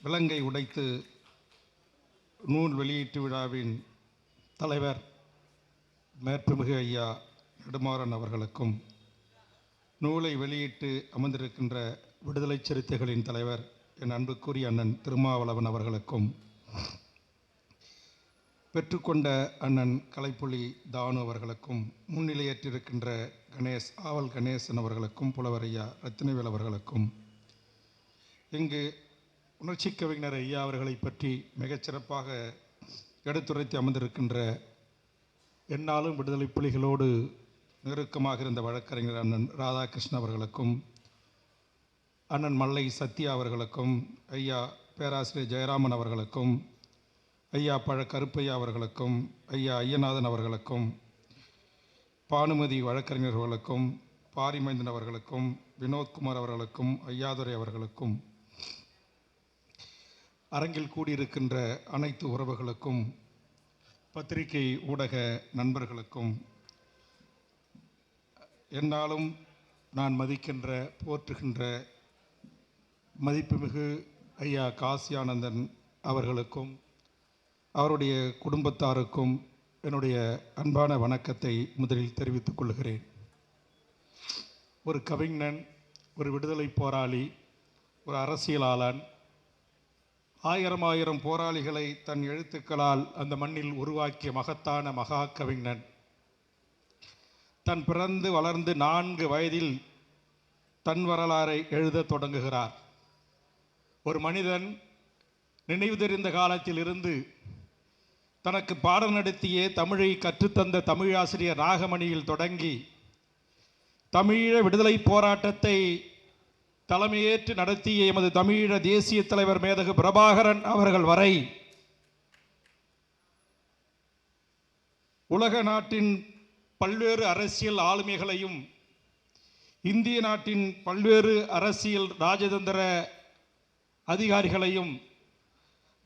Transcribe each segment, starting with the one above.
விலங்கை உடைத்து நூல் வெளியீட்டு விழாவின் தலைவர் மேற்புமிகு ஐயா நெடுமாறன் அவர்களுக்கும் நூலை வெளியிட்டு அமர்ந்திருக்கின்ற விடுதலை சிறுத்தைகளின் தலைவர் என் அன்புக்குரிய அண்ணன் திருமாவளவன் அவர்களுக்கும் பெற்றுக்கொண்ட அண்ணன் கலைப்புலி தானு அவர்களுக்கும் முன்னிலையேற்றிருக்கின்ற கணேஷ் ஆவல் கணேசன் அவர்களுக்கும் புலவரையா ரத்தினவேல் அவர்களுக்கும் இங்கு உணர்ச்சி கவிஞர் ஐயா அவர்களை பற்றி மிகச்சிறப்பாக எடுத்துரைத்து அமர்ந்திருக்கின்ற என்னாலும் விடுதலை புலிகளோடு நெருக்கமாக இருந்த வழக்கறிஞர் அண்ணன் ராதாகிருஷ்ணன் அவர்களுக்கும் அண்ணன் மல்லை சத்யா அவர்களுக்கும் ஐயா பேராசிரியர் ஜெயராமன் அவர்களுக்கும் ஐயா பழ கருப்பையா அவர்களுக்கும் ஐயா ஐயநாதன் அவர்களுக்கும் பானுமதி வழக்கறிஞர்களுக்கும் பாரிமைந்தன் அவர்களுக்கும் வினோத்குமார் அவர்களுக்கும் ஐயாதுரை அவர்களுக்கும் அரங்கில் கூடியிருக்கின்ற அனைத்து உறவுகளுக்கும் பத்திரிகை ஊடக நண்பர்களுக்கும் என்னாலும் நான் மதிக்கின்ற போற்றுகின்ற மதிப்புமிகு ஐயா காசி ஆனந்தன் அவர்களுக்கும் அவருடைய குடும்பத்தாருக்கும் என்னுடைய அன்பான வணக்கத்தை முதலில் தெரிவித்துக் கொள்கிறேன். ஒரு கவிஞன் ஒரு விடுதலை போராளி ஒரு அரசியலாளன் ஆயிரம் ஆயிரம் போராளிகளை தன் எழுத்துக்களால் அந்த மண்ணில் உருவாக்கிய மகத்தான மகா கவிஞன் தன் பிறந்து வளர்ந்து நான்கு வயதில் தன் வரலாறை எழுதத் தொடங்குகிறார். ஒரு மனிதன் நினைவு தெரிந்த காலத்தில் இருந்து தனக்கு பாடம் நடத்திய தமிழை கற்றுத்தந்த தமிழாசிரியர் நாகமணியில் தொடங்கி தமிழீழ விடுதலை போராட்டத்தை தலைமையேற்று நடத்திய எமது தமிழீழ தேசிய தலைவர் மேதகு பிரபாகரன் அவர்கள் வரை உலக நாட்டின் பல்வேறு அரசியல் ஆளுமைகளையும் இந்திய நாட்டின் பல்வேறு அரசியல் ராஜதந்திர அதிகாரிகளையும்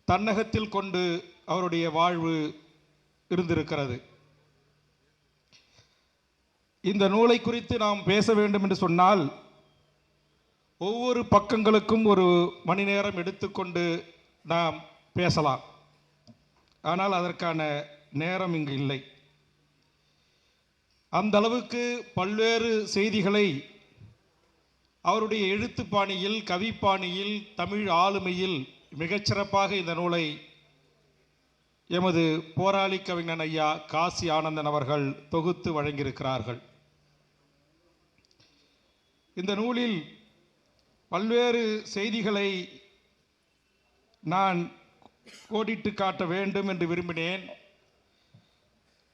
தன்னகத்தில் கொண்டு அவருடைய வாழ்வு இருந்திருக்கிறது. இந்த நூலை குறித்து நாம் பேச வேண்டும் என்று சொன்னால் ஒவ்வொரு பக்கங்களுக்கும் ஒரு மணி நேரம் எடுத்துக்கொண்டு நாம் பேசலாம். ஆனால் அதற்கான நேரம் இங்கு இல்லை. அந்த அளவுக்கு பல்வேறு செய்திகளை அவருடைய எழுத்து பாணியில் கவிப்பாணியில் தமிழ் ஆளுமையில் மிகச்சிறப்பாக இந்த நூலை எமது போராளி கவிஞன் ஐயா காசி ஆனந்தன் அவர்கள் தொகுத்து வழங்கியிருக்கிறார்கள். இந்த நூலில் பல்வேறு செய்திகளை நான் கோடிட்டு காட்ட வேண்டும் என்று விரும்பினேன்.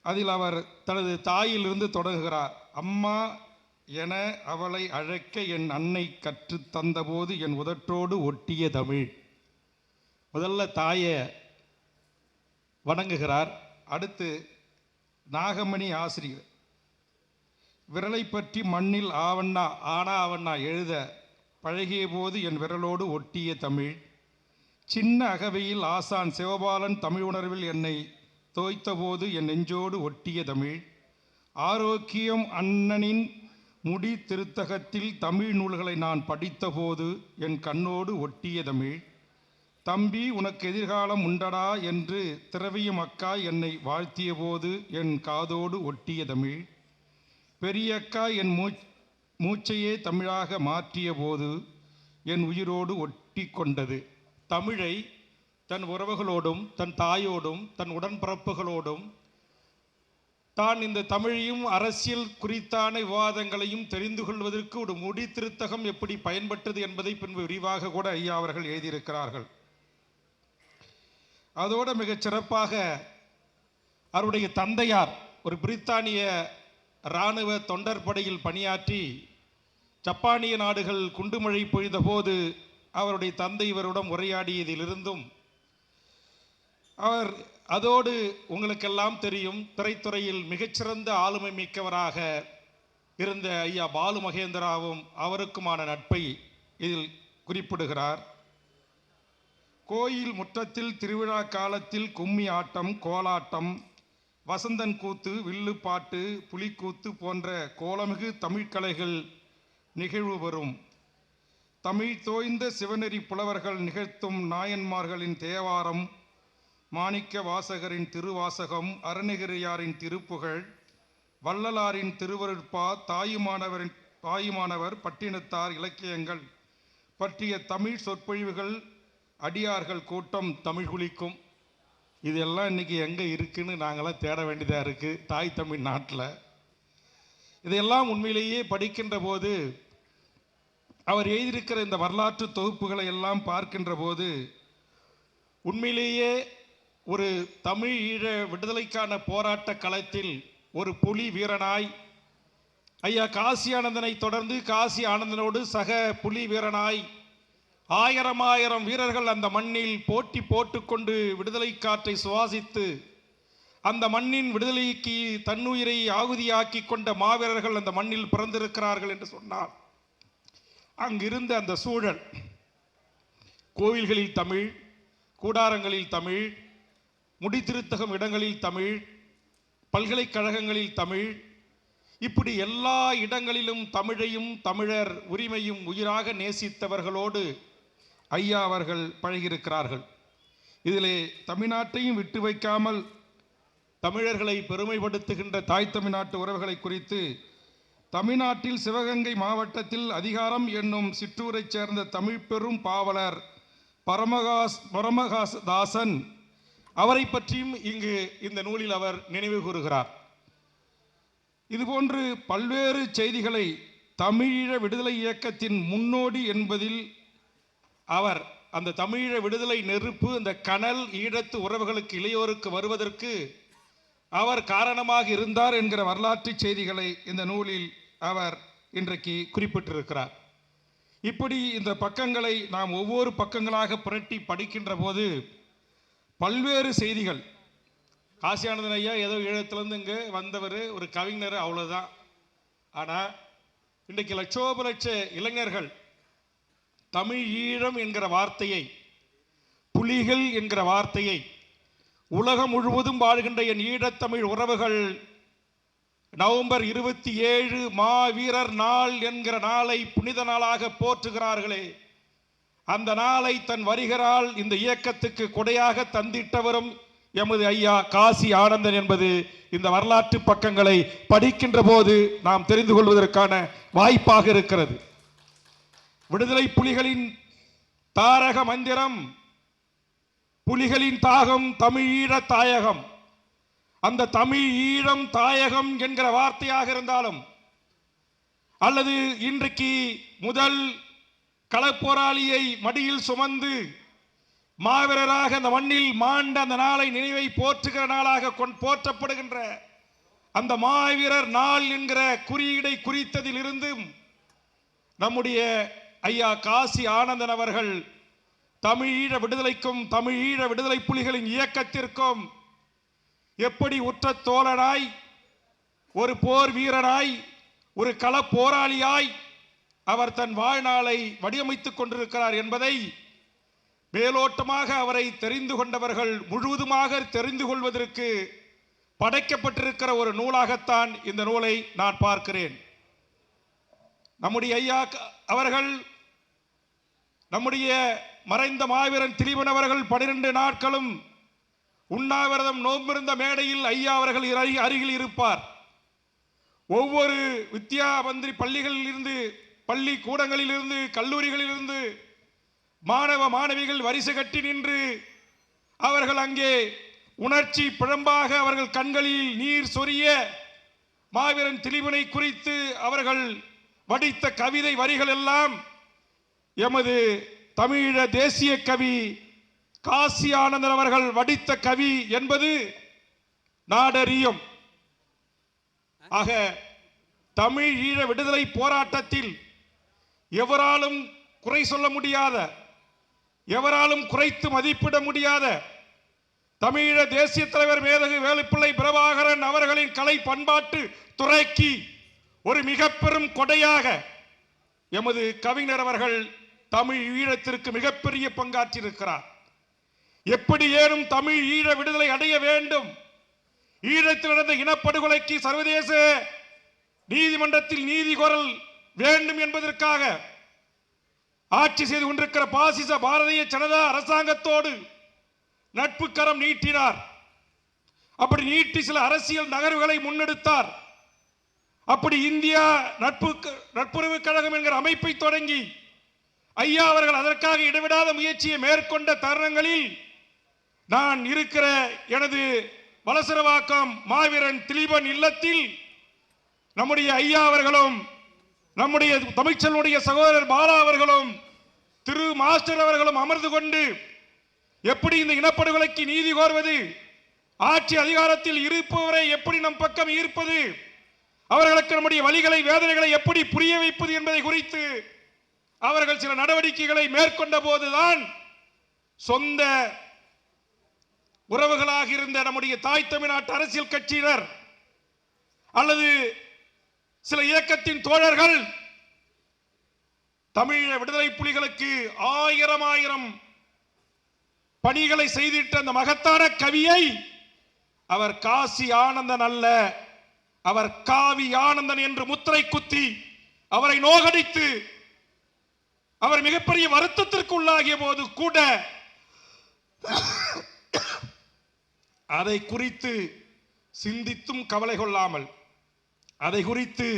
அதில் அவர் தனது தாயிலிருந்து தொடங்குகிறார். அம்மா என அவளை அழைக்க என் அன்னை கற்றுத் தந்தபோது என் உதட்டோடு ஒட்டிய தமிழ். முதல்ல தாயை வணங்குகிறார். அடுத்து நாகமணி ஆசிரியர். விரலை பற்றி மண்ணில் ஆவண்ணா ஆனா ஆவண்ணா எழுத பழகிய போது என் விரலோடு ஒட்டிய தமிழ். சின்ன அகவையில் ஆசான் சிவபாலன் தமிழ் உணர்வில் என்னை தோய்த்தபோது என் நெஞ்சோடு ஒட்டிய தமிழ். ஆரோக்கியம் அண்ணனின் முடி திருத்தகத்தில் தமிழ் நூல்களை நான் படித்தபோது என் கண்ணோடு ஒட்டிய தமிழ். தம்பி உனக்கு எதிர்காலம் உண்டடா என்று திரவியம் அக்கா என்னை வாழ்த்திய போது என் காதோடு ஒட்டிய தமிழ். பெரியக்கா என் மூச் மூச்சையே தமிழாக மாற்றிய போது என் உயிரோடு ஒட்டி கொண்டது தமிழை தன் உறவுகளோடும் தன் தாயோடும் தன் உடன்பிறப்புகளோடும் தான் இந்த தமிழையும் அரசியல் குறித்தான விவாதங்களையும் தெரிந்து கொள்வதற்கு ஒரு முடி திருத்தகம் எப்படி பயன்பட்டது என்பதை பின்பு விரிவாக கூட ஐயா அவர்கள் எழுதியிருக்கிறார்கள். அதோடு மிகச் சிறப்பாக அவருடைய தந்தையார் ஒரு பிரித்தானிய இராணுவ தொண்டர்படையில் பணியாற்றி ஜப்பானிய நாடுகள் குண்டுமழை பொழிந்தபோது அவருடைய தந்தை இவருடன் உரையாடியதிலிருந்தும் அவர் அதோடு உங்களுக்கெல்லாம் தெரியும் திரைத்துறையில் மிகச்சிறந்த ஆளுமை மிக்கவராக இருந்த ஐயா பாலு மகேந்திராவும் அவருக்குமான நட்பை இதில் குறிப்பிடுகிறார். கோயில் முற்றத்தில் திருவிழா காலத்தில் கும்மி ஆட்டம் கோலாட்டம் வசந்தன் கூத்து வில்லுப்பாட்டு புலிக்கூத்து போன்ற கோலமிகு தமிழ்கலைகள் நிகழ்வு வரும் தமிழ் தோய்ந்த சிவநெறி புலவர்கள் நிகழ்த்தும் நாயன்மார்களின் தேவாரம் மாணிக்க வாசகரின் திருவாசகம் அருணகிரியாரின் திருப்புகழ் வள்ளலாரின் திருவருட்பா தாயுமானவரின் தாயுமானவர் பட்டினத்தார் இலக்கியங்கள் பற்றிய தமிழ் சொற்பொழிவுகள் அடியார்கள் கூட்டம் தமிழ் குளிக்கும். இதெல்லாம் இன்னைக்கு எங்கே இருக்குதுன்னு நாங்களாம் தேட வேண்டியதாக இருக்குது தாய் தமிழ் நாட்டில். இதையெல்லாம் உண்மையிலேயே படிக்கின்ற போது அவர் எழுதியிருக்கிற இந்த வரலாற்று தொகுப்புகளை எல்லாம் பார்க்கின்ற போது உண்மையிலேயே ஒரு தமிழ் ஈழ விடுதலைக்கான போராட்ட களத்தில் ஒரு புலி வீரனாய் ஐயா காசி ஆனந்தனை தொடர்ந்து காசி ஆனந்தனோடு சக புலி வீரனாய் ஆயிரம் ஆயிரம் வீரர்கள் அந்த மண்ணில் போட்டி போட்டுக்கொண்டு விடுதலை காற்றை சுவாசித்து அந்த மண்ணின் விடுதலைக்கு தன்னுயிரை ஆகுதியாக்கி கொண்ட மாவீரர்கள் அந்த மண்ணில் பிறந்திருக்கிறார்கள் என்று சொன்னார் அங்கிருந்த அந்த சூழல் கோவில்களில் தமிழ் கூடாரங்களில் தமிழ் முடித்திருத்தகம் இடங்களில் தமிழ் பல்கலைக்கழகங்களில் தமிழ் இப்படி எல்லா இடங்களிலும் தமிழையும் தமிழர் உரிமையும் உயிராக நேசித்தவர்களோடு ஐயா அவர்கள் பழகியிருக்கிறார்கள். இதிலே தமிழ்நாட்டையும் விட்டு வைக்காமல் தமிழர்களை பெருமைப்படுத்துகின்ற தாய் தமிழ்நாட்டு உறவுகளை குறித்து தமிழ்நாட்டில் சிவகங்கை மாவட்டத்தில் அதிகாரம் என்னும் சிற்றூரைச் சேர்ந்த தமிழ் பெரும் பாவலர் பரமகாஸ் பரமகாசதாசன் அவரை பற்றியும் இங்கு இந்த நூலில் அவர் நினைவு கூறுகிறார். இதுபோன்று பல்வேறு செய்திகளை தமிழீழ விடுதலை இயக்கத்தின் முன்னோடி என்பதில் அவர் அந்த தமிழீழ விடுதலை நெருப்பு அந்த கனல் ஈழத்து உறவுகளுக்கு இளையோருக்கு வருவதற்கு அவர் காரணமாக இருந்தார் என்கிற வரலாற்று செய்திகளை இந்த நூலில் அவர் இன்றைக்கு குறிப்பிட்டிருக்கிறார். இப்படி இந்த பக்கங்களை நாம் ஒவ்வொரு பக்கங்களாக புரட்டி படிக்கின்ற போது பல்வேறு செய்திகள். காசியானந்தன் ஐயா ஏதோ ஈழத்துலேருந்து இங்கே வந்தவர் ஒரு கவிஞர் அவ்வளோதான் ஆனால் இன்றைக்கு லட்சோப லட்ச இளைஞர்கள் தமிழ் ஈழம் என்கிற வார்த்தையை புலிகள் என்கிற வார்த்தையை உலகம் முழுவதும் வாழ்கின்ற என் ஈழத்தமிழ் உறவுகள் நவம்பர் இருபத்தி ஏழு மாவீரர் நாள் என்கிற நாளை புனித நாளாக போற்றுகிறார்களே. அந்த நாளை தன் வரிகரால் இந்த இயக்கத்துக்கு கொடையாக தந்திட்டவரும் எமது ஐயா காசி ஆனந்தன் என்பது இந்த வரலாற்று பக்கங்களை படிக்கின்ற போது நாம் தெரிந்து கொள்வதற்கான வாய்ப்பாக இருக்கிறது. விடுதலை புலிகளின் தாரக மந்திரம் புலிகளின் தாகம் தமிழீழ தாயகம். அந்த தமிழ் ஈழம் தாயகம் என்கிற வார்த்தையாக இருந்தாலும் அல்லது இன்றைக்கு முதல் களப்போராளியை மடியில் சுமந்து மாவீரராக அந்த மண்ணில் மாண்ட அந்த நாளை நினைவை போற்றுகிற நாளாக கொண் போற்றப்படுகின்ற அந்த மாவீரர் நாள் என்கிற குறியீடை குறித்ததில் இருந்தும் நம்முடைய ஐயா காசி ஆனந்தன் அவர்கள் தமிழீழ விடுதலைக்கும் தமிழீழ விடுதலை புலிகளின் இயக்கத்திற்கும் எப்படி உற்ற தோழனாய் ஒரு போர் வீரனாய் ஒரு கள போராளியாய் அவர் தன் வாழ்நாளை வடிவமைத்துக் கொண்டிருக்கிறார் என்பதை மேலோட்டமாக அவரை தெரிந்து கொண்டவர்கள் முழுவதுமாக தெரிந்து கொள்வதற்கு படைக்கப்பட்டிருக்கிற ஒரு நூலாகத்தான் இந்த நூலை நான் பார்க்கிறேன். நம்முடைய ஐயா க- அவர்கள் நம்முடைய மறைந்த மாவீரன் திலீபன் அவர்கள் பனிரெண்டு நாட்களும் உண்ணாவிரதம் நோம்பிருந்த மேடையில் ஐயா அவர்கள் அருகி- அருகில் இருப்பார். ஒவ்வொரு வித்யா மந்திரி பள்ளிகளில் இருந்து பள்ளி கூடங்களிலிருந்து கல்லூரிகளிலிருந்து மாணவ மாணவிகள் வரிசை கட்டி நின்று அவர்கள் அங்கே உணர்ச்சி பிழம்பாக அவர்கள் கண்களில் நீர் சொரிய மாவீரன் திலீபனை குறித்து அவர்கள் வடித்த கவிதை வரிகள் எல்லாம் எமது தமிழீழ தேசிய கவி காசி ஆனந்தன் அவர்கள் வடித்த கவி என்பது நாடறியும். ஆக தமிழ் ஈழ விடுதலை போராட்டத்தில் எவராலும் குறை சொல்ல முடியாத எவராலும் குறைத்து மதிப்பிட முடியாத தமிழீழ தேசிய தலைவர் மேதகு வேலுப்பிள்ளை பிரபாகரன் அவர்களின் கலை பண்பாட்டு துறைக்கு ஒரு மிக பெரும் கொடையாக எமது கவிஞர் அவர்கள் தமிழ் ஈழத்திற்கு மிகப்பெரிய பங்காற்றியிருக்கிறார். எப்படி ஏனும் தமிழ் ஈழ விடுதலை அடைய வேண்டும்? ஈழத்தில் நடந்த இனப்படுகொலைக்கு சர்வதேச நீதிமன்றத்தில் நீதி கோரல் வேண்டும் என்பதற்காக ஆட்சி செய்து கொண்டிருக்கிற பாசிச பாரதிய ஜனதா அரசாங்கத்தோடு நட்பு கரம் நீட்டினார். அப்படி நீட்டி சில அரசியல் நகர்வுகளை முன்னெடுத்தார். அப்படி இந்தியா நட்பு நட்புறவு கழகம் என்கிற அமைப்பை தொடங்கி ஐயா அவர்கள் அதற்காக இடைவிடாத முயற்சியை மேற்கொண்ட தருணங்களில் நான் இருக்கிற எனது வலசரவாக்கம் மாவீரன் திலீபன் இல்லத்தில் நம்முடைய ஐயா அவர்களும் நம்முடைய தமிழ்ச்சனுடைய சகோதரர் பாலா அவர்களும் திரு மாஸ்டர் அவர்களும் அமர்ந்து கொண்டு எப்படி இந்த இனப்படுகொலைக்கு நீதி கோருவது ஆட்சி அதிகாரத்தில் இருப்பவரை எப்படி நம் பக்கம் ஈர்ப்பது அவர்களுக்கு நம்முடைய வழிகளை வேதனைகளை எப்படி புரிய வைப்பது என்பதை குறித்து அவர்கள் சில நடவடிக்கைகளை மேற்கொண்ட போதுதான் சொந்த உறவுகளாக இருந்த நம்முடைய தாய் தமிழ்நாட்டு அரசியல் கட்சியினர் அல்லது சில இயக்கத்தின் தோழர்கள் தமிழ விடுதலை புலிகளுக்கு ஆயிரம் ஆயிரம் பணிகளை செய்திட்ட அந்த மகத்தான கவியை அவர் காசி ஆனந்தன் அல்ல அவர் காவி ஆனந்தன் என்று முத்திரை குத்தி அவரை நோகடித்து அவர் மிகப்பெரிய வருத்தத்திற்கு உள்ளாகிய போது கூட அதை குறித்து சிந்தித்தும் கவலை கொள்ளாமல் அதை குறித்து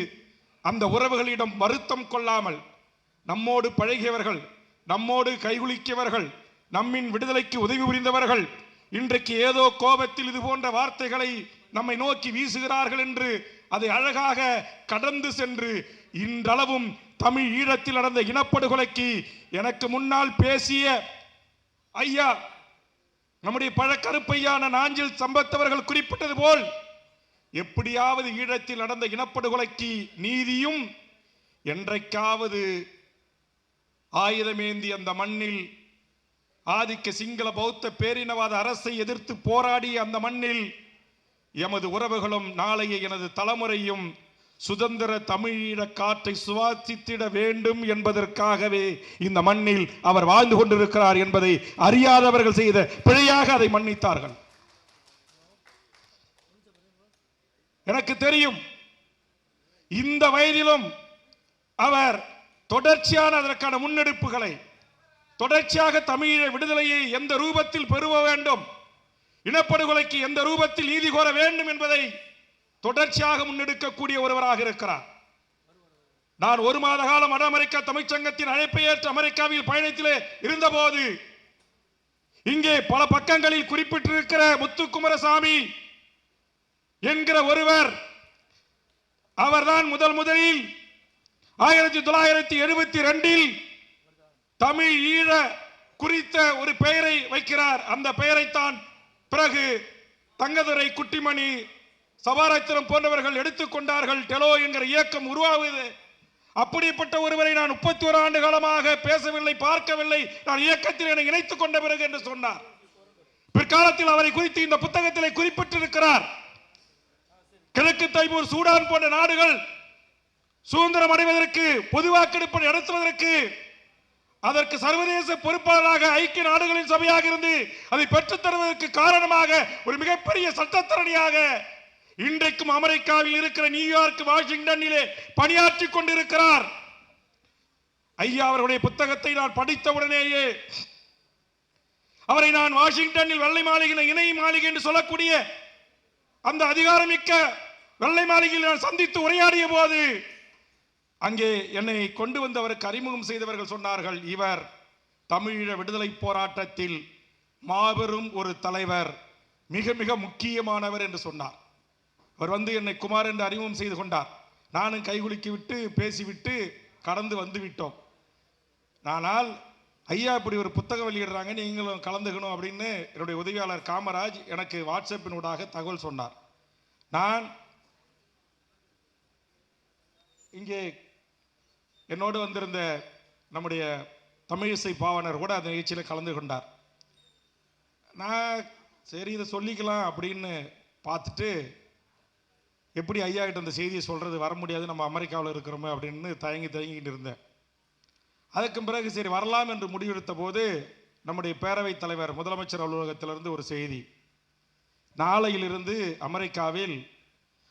அந்த உறவுகளிடம் வருத்தம் கொள்ளாமல் நம்மோடு பழகியவர்கள் நம்மோடு கைகுலிக்கியவர்கள் நம்மின் விடுதலைக்கு உதவி புரிந்தவர்கள் இன்றைக்கு ஏதோ கோபத்தில் இது போன்ற வார்த்தைகளை நம்மை நோக்கி வீசுகிறார்கள் என்று அதை அழகாக கடந்து சென்று இன்றளவும் தமிழ் ஈழத்தில் நடந்த இனப்படுகொலைக்கு எனக்கு முன்னால் பேசிய ஐயா நம்முடைய பழக்கருப்பையான நாஞ்சில் சம்பத்தவர்கள் குறிப்பிட்டது போல் எப்படியாவது ஈழத்தில் நடந்த இனப்படுகொலைக்கு நீதியும் என்றைக்காவது ஆயுதமேந்தி அந்த மண்ணில் ஆதிக்க சிங்கள பௌத்த பேரினவாத அரசை எதிர்த்து போராடி அந்த மண்ணில் எமது உறவுகளும் நாளைய எனது தலைமுறையும் சுதந்திர தமிழீழ காற்றை சுவாசித்திட வேண்டும் என்பதற்காகவே இந்த மண்ணில் அவர் வாழ்ந்து கொண்டிருக்கிறார் என்பதை அறியாதவர்கள் செய்த பிழையாக அதை மன்னித்தார்கள். எனக்கு தெரியும் இந்த வயதிலும் அவர் தொடர்ச்சியான அதற்கான முன்னெடுப்புகளை தொடர்ச்சியாக தமிழீழ விடுதலையை எந்த ரூபத்தில் பெறுவ வேண்டும் இனப்படுகொலைக்கு எந்த ரூபத்தில் நீதி கோர வேண்டும் என்பதை தொடர்ச்சியாக முன்னெடுக்கக்கூடிய ஒருவராக இருக்கிறார். நான் ஒரு மாத காலம் வட அமெரிக்கா தமிழ்ச்சங்கத்தின் அழைப்பை ஏற்று அமெரிக்காவில் பயணத்திலே இருந்தபோது இங்கே பல பக்கங்களில் குறிப்பிட்டிருக்கிற முத்துக்குமரசாமி என்கிற ஒருவர் அவர்தான் முதல் முதலில் ஆயிரத்தி தொள்ளாயிரத்தி எழுபத்தி ரெண்டில் தமிழ் ஈழ குறித்த ஒரு பெயரை வைக்கிறார். அந்த பெயரைத்தான் பிறகு தங்கதுரை குட்டிமணி சபாராத்திரம் போன்றவர்கள் எடுத்துக்கொண்டார்கள் டெலோ என்கிற இயக்கம் உருவாகுது. அப்படிப்பட்ட ஒருவரை நான் முப்பத்தி ஒரு ஆண்டு காலமாக பேசவில்லை பார்க்கவில்லை. நான் இயக்கத்தில் என்னை இணைத்துக் கொண்ட பிறகு என்று சொன்னார். பிற்காலத்தில் அவரை குறித்து இந்த புத்தகத்திலே குறிப்பிட்டிருக்கிறார். கிழக்கு தைமூர் சூடான் போன்ற நாடுகள் சுதந்திரம் அடைவதற்கு பொது வாக்கெடுப்பு நடத்துவதற்கு அதற்கு சர்வதேச பொறுப்பாளராக ஐக்கிய நாடுகளின் சபையாக இருந்து அதை பெற்றுத் தருவதற்கு காரணமாக ஒரு மிகப்பெரிய சட்டத்தரணியாக இன்றைக்கும் அமெரிக்காவில் இருக்கிற நியூயார்க் வாஷிங்டனிலே பணியாற்றி கொண்டிருக்கிறார். ஐயா அவருடைய புத்தகத்தை நான் படித்தவுடனேயே அவரை நான் வாஷிங்டனில் வெள்ளை மாளிகை இணை மாளிகை என்று சொல்லக்கூடிய அந்த அதிகாரமிக்க வெள்ளை மாளிகையில் நான் சந்தித்து உரையாடிய போது அங்கே என்னை கொண்டு வந்தவருக்கு அறிமுகம் செய்தவர்கள் சொன்னார்கள் இவர் தமிழீழ விடுதலை போராட்டத்தில் மாபெரும் ஒரு தலைவர் மிக மிக முக்கியமானவர் என்று சொன்னார். அவர் வந்து என்னை குமார் என்று அறிமுகம் செய்து கொண்டார். நானும் கைகுலுக்கி விட்டு பேசிவிட்டு கடந்து வந்து விட்டோம். ஆனால் ஐயா இப்படி ஒரு புத்தகம் வெளியிடுறாங்க நீங்களும் கலந்துக்கணும் அப்படின்னு என்னுடைய உதவியாளர் காமராஜ் எனக்கு வாட்ஸ்அப்பினூடாக தகவல் சொன்னார். நான் இங்கே என்னோடு வந்திருந்த நம்முடைய தமிழிசை பாவனர் கூட அந்த நிகழ்ச்சியில் கலந்து கொண்டார். நான் சரி இதை சொல்லிக்கலாம் அப்படின்னு பார்த்துட்டு எப்படி ஐயா கிட்ட அந்த செய்தியை சொல்கிறது வர முடியாது நம்ம அமெரிக்காவில் இருக்கிறோமே அப்படின்னு தயங்கி தயங்கிட்டு இருந்தேன். அதுக்கு பிறகு சரி வரலாம் என்று முடிவெடுத்த போது நம்முடைய பேரவைத் தலைவர் முதலமைச்சர் அலுவலகத்திலிருந்து ஒரு செய்தி. நாளையிலிருந்து அமெரிக்காவில்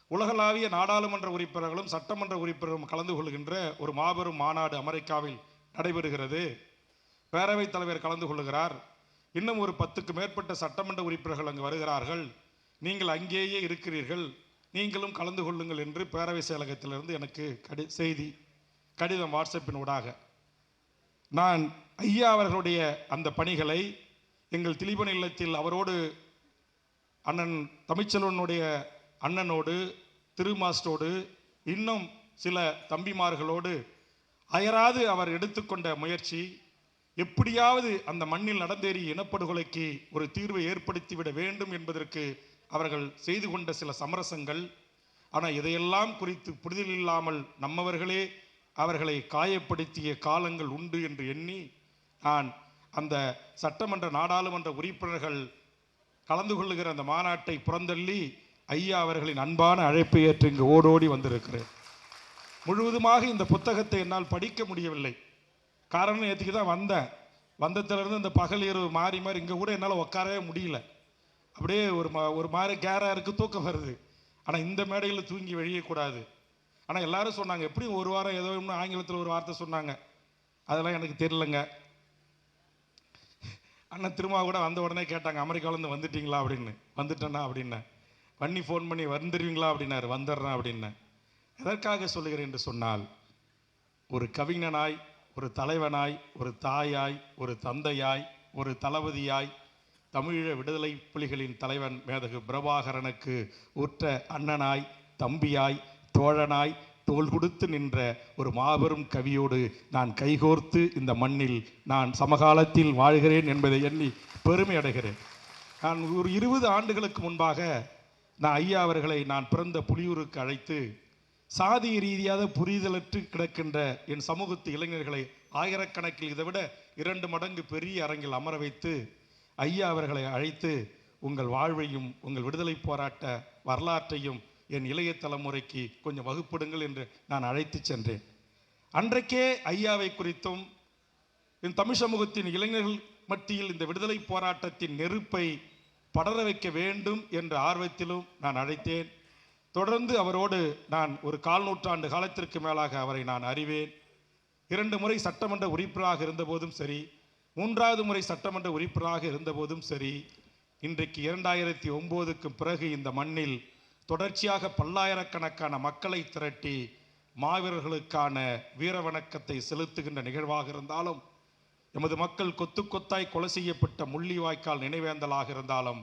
உலகளாவிய நாடாளுமன்ற உறுப்பினர்களும் சட்டமன்ற உறுப்பினர்களும் கலந்து கொள்கின்ற ஒரு மாபெரும் மாநாடு அமெரிக்காவில் நடைபெறுகிறது. பேரவைத் தலைவர் கலந்து கொள்கிறார். இன்னும் ஒரு பத்துக்கு மேற்பட்ட சட்டமன்ற உறுப்பினர்கள் அங்கு வருகிறார்கள். நீங்கள் அங்கேயே இருக்கிறீர்கள். நீங்களும் கலந்து கொள்ளுங்கள் என்று பேரவை செயலகத்திலிருந்து எனக்கு கடி செய்தி கடிதம் வாட்ஸ்அப்பின் ஊடாக. நான் ஐயா அவர்களுடைய அந்த பணிகளை எங்கள் திலீபன் இல்லத்தில் அவரோடு அண்ணன் தமிழ்ச்செல்வனுடைய அண்ணனோடு திருமாஸ்டரோடு இன்னும் சில தம்பிமார்களோடு அயராது அவர் எடுத்துக்கொண்ட முயற்சி எப்படியாவது அந்த மண்ணில் நடந்தேறி இனப்படுகொலைக்கு ஒரு தீர்வை ஏற்படுத்திவிட வேண்டும் என்பதற்கு அவர்கள் செய்து கொண்ட சில சமரசங்கள். ஆனால் இதையெல்லாம் குறித்து புரிதல் இல்லாமல் நம்மவர்களே அவர்களை காயப்படுத்திய காலங்கள் உண்டு என்று எண்ணி நான் அந்த சட்டமன்ற நாடாளுமன்ற உறுப்பினர்கள் கலந்து கொள்ளுகிற அந்த மாநாட்டை புறந்தள்ளி ஐயா அவர்களின் அன்பான அழைப்பை ஏற்று இங்கு ஓடோடி வந்திருக்கிறேன். முழுவதுமாக இந்த புத்தகத்தை என்னால் படிக்க முடியவில்லை. காரணம் நேற்றுக்கு தான் வந்தேன். வந்ததுலேருந்து இந்த பகல் இரவு மாறி மாறி இங்கே கூட என்னால் உட்காரவே முடியல. அப்படியே ஒரு மா ஒரு மாதிரி கேராக இருக்குது தூக்கம் வருது. ஆனால் இந்த மேடையில் தூங்கி வெளியக்கூடாது ஆனால் எல்லாரும் சொன்னாங்க எப்படியும் ஒரு வாரம் ஏதோ ஒன்று ஆங்கிலத்தில் ஒரு வார்த்தை சொன்னாங்க. அதெல்லாம் எனக்கு தெரியலங்க. அண்ணன் திரும்ப கூட வந்த உடனே கேட்டாங்க அமெரிக்காவிலேருந்து வந்துட்டீங்களா? அப்படின்னு. வந்துட்டேன்னா அப்படின்னேன். பண்ணி ஃபோன் பண்ணி வந்துடுவீங்களா அப்படின்னாரு. வந்துடுறேன் அப்படின்னேன் எதற்காக சொல்லுகிறேன் என்று சொன்னால் ஒரு கவிஞனாய் ஒரு தலைவனாய் ஒரு தாயாய் ஒரு தந்தையாய் ஒரு தளபதியாய் தமிழீழ விடுதலை புலிகளின் தலைவன் மேதகு பிரபாகரனுக்கு உற்ற அண்ணனாய் தம்பியாய் தோழனாய் தோல் கொடுத்து நின்ற ஒரு மாபெரும் கவியோடு நான் கைகோர்த்து இந்த மண்ணில் நான் சமகாலத்தில் வாழ்கிறேன் என்பதை எண்ணி பெருமை அடைகிறேன். நான் ஒரு இருபது ஆண்டுகளுக்கு முன்பாக நான் ஐயா அவர்களை நான் பிறந்த புலியூருக்கு அழைத்து சாதி ரீதியாக புரிதலற்று கிடக்கின்ற என் சமூகத்து இளைஞர்களை ஆயிரக்கணக்கில் இதை விட இரண்டு மடங்கு பெரிய அரங்கில் அமர வைத்து ஐயா அவர்களை அழைத்து உங்கள் வாழ்வையும் உங்கள் விடுதலை போராட்ட வரலாற்றையும் என் இளைய தலைமுறைக்கு கொஞ்சம் வகுப்பிடுங்கள் என்று நான் அழைத்து சென்றேன். அன்றைக்கே ஐயாவை குறித்தும் என் தமிழ் சமூகத்தின் இளைஞர்கள் மத்தியில் இந்த விடுதலை போராட்டத்தின் நெருப்பை படர வைக்க வேண்டும் என்ற ஆர்வத்திலும் நான் அழைத்தேன். தொடர்ந்து அவரோடு நான் ஒரு கால் நூற்றாண்டு காலத்திற்கு மேலாக அவரை நான் அறிவேன். இரண்டு முறை சட்டமன்ற உறுப்பினராக இருந்தபோதும் சரி மூன்றாவது முறை சட்டமன்ற உறுப்பினராக இருந்தபோதும் சரி இன்றைக்கு இரண்டாயிரத்தி ஒம்போதுக்கு பிறகு இந்த மண்ணில் தொடர்ச்சியாக பல்லாயிரக்கணக்கான மக்களை திரட்டி மாவீரர்களுக்கான வீரவணக்கத்தை செலுத்துகின்ற நிகழ்வாக இருந்தாலும் எமது மக்கள் கொத்து கொத்தாய் கொலை செய்யப்பட்ட முள்ளிவாய்க்கால் நினைவேந்தலாக இருந்தாலும்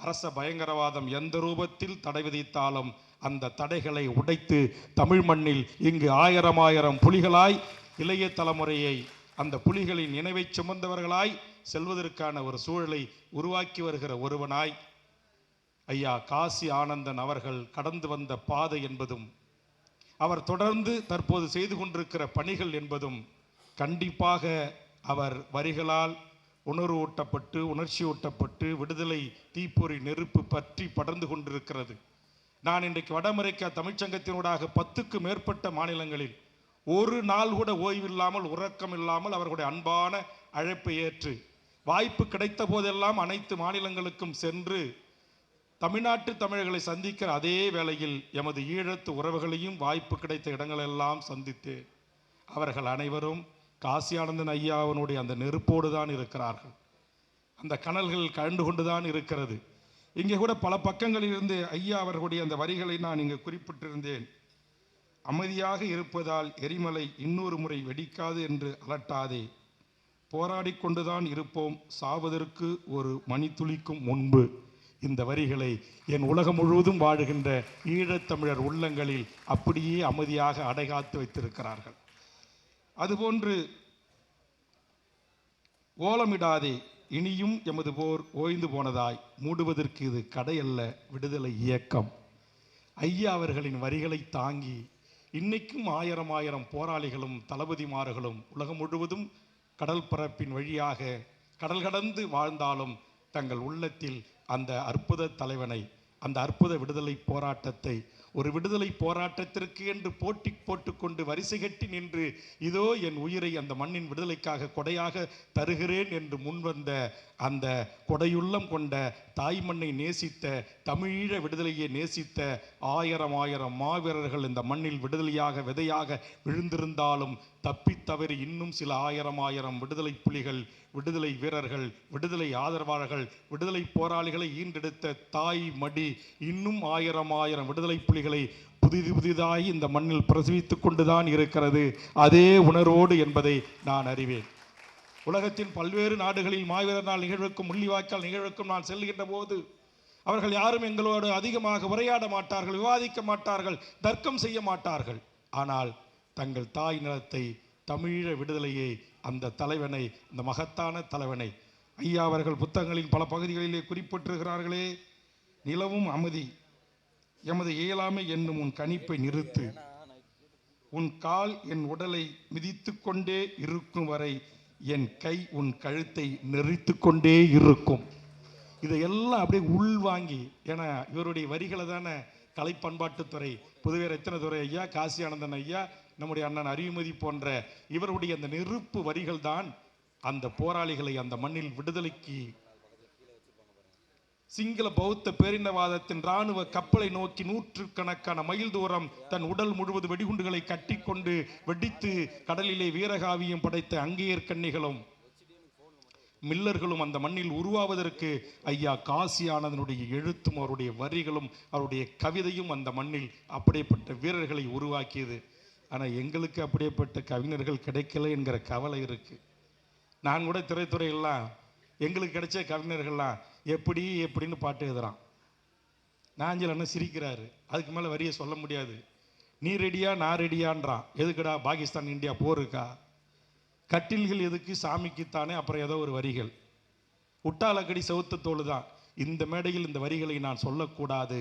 அரச பயங்கரவாதம் எந்த ரூபத்தில் தடை விதித்தாலும் அந்த தடைகளை உடைத்து தமிழ் மண்ணில் இங்கு ஆயிரம் ஆயிரம் புலிகளாய் இளைய தலைமுறையை அந்த புலிகளின் நினைவை சுமந்தவர்களாய் செல்வதற்கான ஒரு சூழலை உருவாக்கி வருகிற ஒருவனாய் ஐயா காசி ஆனந்தன் அவர்கள் கடந்து வந்த பாதை என்பதும் அவர் தொடர்ந்து தற்போது செய்து கொண்டிருக்கிற பணிகள் என்பதும் கண்டிப்பாக அவர் வரிகளால் உணர்வூட்டப்பட்டு உணர்ச்சியூட்டப்பட்டு விடுதலை தீப்பொறி நெருப்பு பற்றி படர்ந்து கொண்டிருக்கிறது. நான் இன்றைக்கு வட அமெரிக்கா தமிழ்ச்சங்கத்தினூடாக பத்துக்கு மேற்பட்ட மாநிலங்களில் ஒரு நாள் கூட ஓய்வில்லாமல் உறக்கம் இல்லாமல் அவர்களுடைய அன்பான அழைப்பை ஏற்று வாய்ப்பு கிடைத்த போதெல்லாம் அனைத்து மாநிலங்களுக்கும் சென்று தமிழ்நாட்டு தமிழர்களை சந்திக்கிற அதே வேளையில் எமது ஈழத்து உறவுகளையும் வாய்ப்பு கிடைத்த இடங்களெல்லாம் சந்தித்து அவர்கள் அனைவரும் காசியானந்தன் ஐயாவனுடைய அந்த நெருப்போடு தான் இருக்கிறார்கள். அந்த கனல்கள் கண்டு கொண்டு தான் இருக்கிறது. இங்கே கூட பல பக்கங்களிலிருந்து ஐயா அவர்களுடைய அந்த வரிகளை நான் இங்கே குறிப்பிட்டிருந்தேன். அமைதியாக இருப்பதால் எரிமலை இன்னொரு முறை வெடிக்காது என்று அலட்டாதே. போராடிக் கொண்டுதான் இருப்போம். சாவதற்கு ஒரு மணித்துளிக்கும் முன்பு இந்த வரிகளை என் உலகம் முழுவதும் வாழுகின்ற ஈழத்தமிழர் உள்ளங்களில் அப்படியே அமைதியாக அடைகாத்து வைத்திருக்கிறார்கள். அதுபோன்று ஓலமிடாதே இனியும் எமது போர் ஓய்ந்து போனதாய். மூடுவதற்கு இது கடையல்ல விடுதலை இயக்கம். ஐயா அவர்களின் வரிகளை தாங்கி இன்னைக்கும் ஆயிரம் ஆயிரம் போராளிகளும் தளபதிமார்களும் உலகம் முழுவதும் கடல் பரப்பின் வழியாக கடல் கடந்து வாழ்ந்தாலும் தங்கள் உள்ளத்தில் அந்த அற்புத தலைவனை அந்த அற்புத விடுதலை போராட்டத்தை ஒரு விடுதலை போராட்டத்திற்கு என்று போட்டி போட்டுக்கொண்டு வரிசை கட்டி நின்று இதோ என் உயிரை அந்த மண்ணின் விடுதலைக்காக கொடையாக தருகிறேன் என்று முன்வந்த அந்த கொடையுள்ளம் கொண்ட தாய்மண்ணை நேசித்த தமிழீழ விடுதலையை நேசித்த ஆயிரம் ஆயிரம் மாவீரர்கள் இந்த மண்ணில் விடுதலையாக விதையாக விழுந்திருந்தாலும் தப்பித் தவறி இன்னும் சில ஆயிரம் ஆயிரம் விடுதலை புலிகள் விடுதலை வீரர்கள் விடுதலை ஆதரவாளர்கள் விடுதலை போராளிகளை ஈண்டெடுத்த தாய் மடி இன்னும் ஆயிரம் ஆயிரம் விடுதலை புலிகளை புதிது புதிதாய் இந்த மண்ணில் பிரசவித்துக் கொண்டுதான் இருக்கிறது. அதே உணர்வோடு என்பதை நான் அறிவேன். உலகத்தின் பல்வேறு நாடுகளில் மாவீரர் நாள் நிகழ்வுக்கும் முள்ளிவாய்க்கால் நிகழ்வுக்கும் நான் செல்கின்ற போது அவர்கள் யாரும் எங்களோடு அதிகமாக உரையாட மாட்டார்கள் விவாதிக்க மாட்டார்கள் தர்க்கம் செய்ய மாட்டார்கள். ஆனால் தங்கள் தாய் நிலத்தை தமிழீழ விடுதலையை அந்த தலைவனை அந்த மகத்தான தலைவனை ஐயா அவர்கள் புத்தகங்களின் பல பகுதிகளிலே குறிப்பிட்டிருக்கிறார்களே நிலவும் அமைதி எமது இயலாமை என்னும் உன் கணிப்பை நிறுத்து. உன் கால் என் உடலை மிதித்து கொண்டே இருக்கும் வரை என் கை உன் கழுத்தை நெறித்து கொண்டே இருக்கும். இதையெல்லாம் அப்படியே உள்வாங்கி ஏன்னா இவருடைய வரிகளை தானே கலை பண்பாட்டுத்துறை புதுவை ரத்தினதுரை ஐயா காசி ஆனந்தன் ஐயா நம்முடைய அண்ணன் அறிவுமதி போன்ற இவருடைய அந்த நெருப்பு வரிகள் தான் அந்த போராளிகளை அந்த மண்ணில் விடுதலைக்கு சிங்கள பௌத்த பேரினவாதத்தின் ராணுவ கப்பலை நோக்கி நூற்றுக்கணக்கான மைல் தூரம் தன் உடல் முழுவது வெடிகுண்டுகளை கட்டிக்கொண்டு வெடித்து கடலிலே வீரகாவியம் படைத்த அங்கேயர் கன்னிகளும் மில்லர்களும் அந்த மண்ணில் உருவாவதற்கு ஐயா காசியானதனுடைய எழுத்தும் அவருடைய வரிகளும் அவருடைய கவிதையும் அந்த மண்ணில் அப்படிப்பட்ட வீரர்களை உருவாக்கியது. ஆனால் எங்களுக்கு அப்படிப்பட்ட கவிஞர்கள் கிடைக்கல என்கிற கவலை இருக்கு. நான் கூட திரைத்துறையெல்லாம் எங்களுக்கு கிடைச்ச கவிஞர்கள்லாம் எப்படி எப்படின்னு பாட்டு எழுதுறான். நாஞ்சல் அண்ணன் சிரிக்கிறாரு. அதுக்கு மேலே வரியை சொல்ல முடியாது. நீ ரெடியா நான் ரெடியான்றான். எதுக்குடா பாகிஸ்தான் இந்தியா போர் இருக்கா கட்டில்கள் எதுக்கு சாமிக்குத்தானே? அப்புறம் ஏதோ ஒரு வரிகள். உட்டாலக்கடி செவுத்த தோல் தான் இந்த மேடையில் இந்த வரிகளை நான் சொல்லக்கூடாது.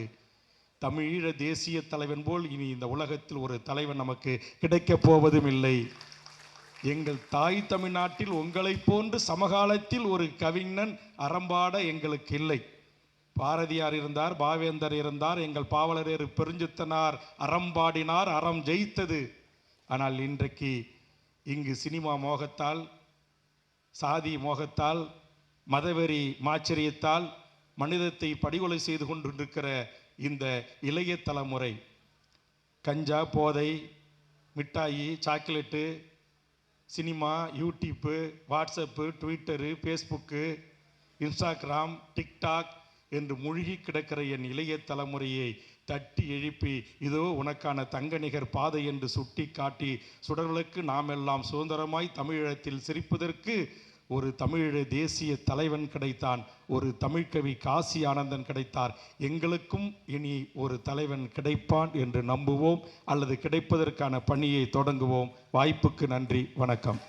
தமிழீழ தேசிய தலைவன் போல் இனி இந்த உலகத்தில் ஒரு தலைவன் நமக்கு கிடைக்கப் போவதும் இல்லை எங்கள் தாய் தமிழ்நாட்டில் உங்களைப் போன்று சமகாலத்தில் ஒரு கவிஞன் அறம்பாட எங்களுக்கு இல்லை. பாரதியார் இருந்தார் பாவேந்தர் இருந்தார் எங்கள் பாவலரேறு பெருஞ்சித்தனார் அறம்பாடினார் அறம் ஜெயித்தது. ஆனால் இன்றைக்கு இங்கு சினிமா மோகத்தால் சாதி மோகத்தால் மதவெறி மாச்சரியத்தால் மனிதத்தை படுகொலை செய்து கொண்டிருக்கிற இந்த இளைய தலைமுறை கஞ்சா போதை மிட்டாயி chocolate cinema YouTube WhatsApp Twitter Facebook Instagram TikTok என்று மூழ்கி கிடக்கிற என் இளைய தலைமுறையை தட்டி எழுப்பி இதோ உனக்கான தங்க நிகர் பாதை என்று சுட்டி காட்டி சுடர்களுக்கு நாம் எல்லாம் சுதந்திரமாய் தமிழீழத்தில் சிரிப்பதற்கு ஒரு தமிழீழ தேசிய தலைவன் கிடைத்தான் ஒரு தமிழ்கவி காசி ஆனந்தன் கிடைத்தார். எங்களுக்கும் இனி ஒரு தலைவன் கிடைப்பான் என்று நம்புவோம் அல்லது கிடைப்பதற்கான பணியை தொடங்குவோம். வாய்ப்புக்கு நன்றி வணக்கம்.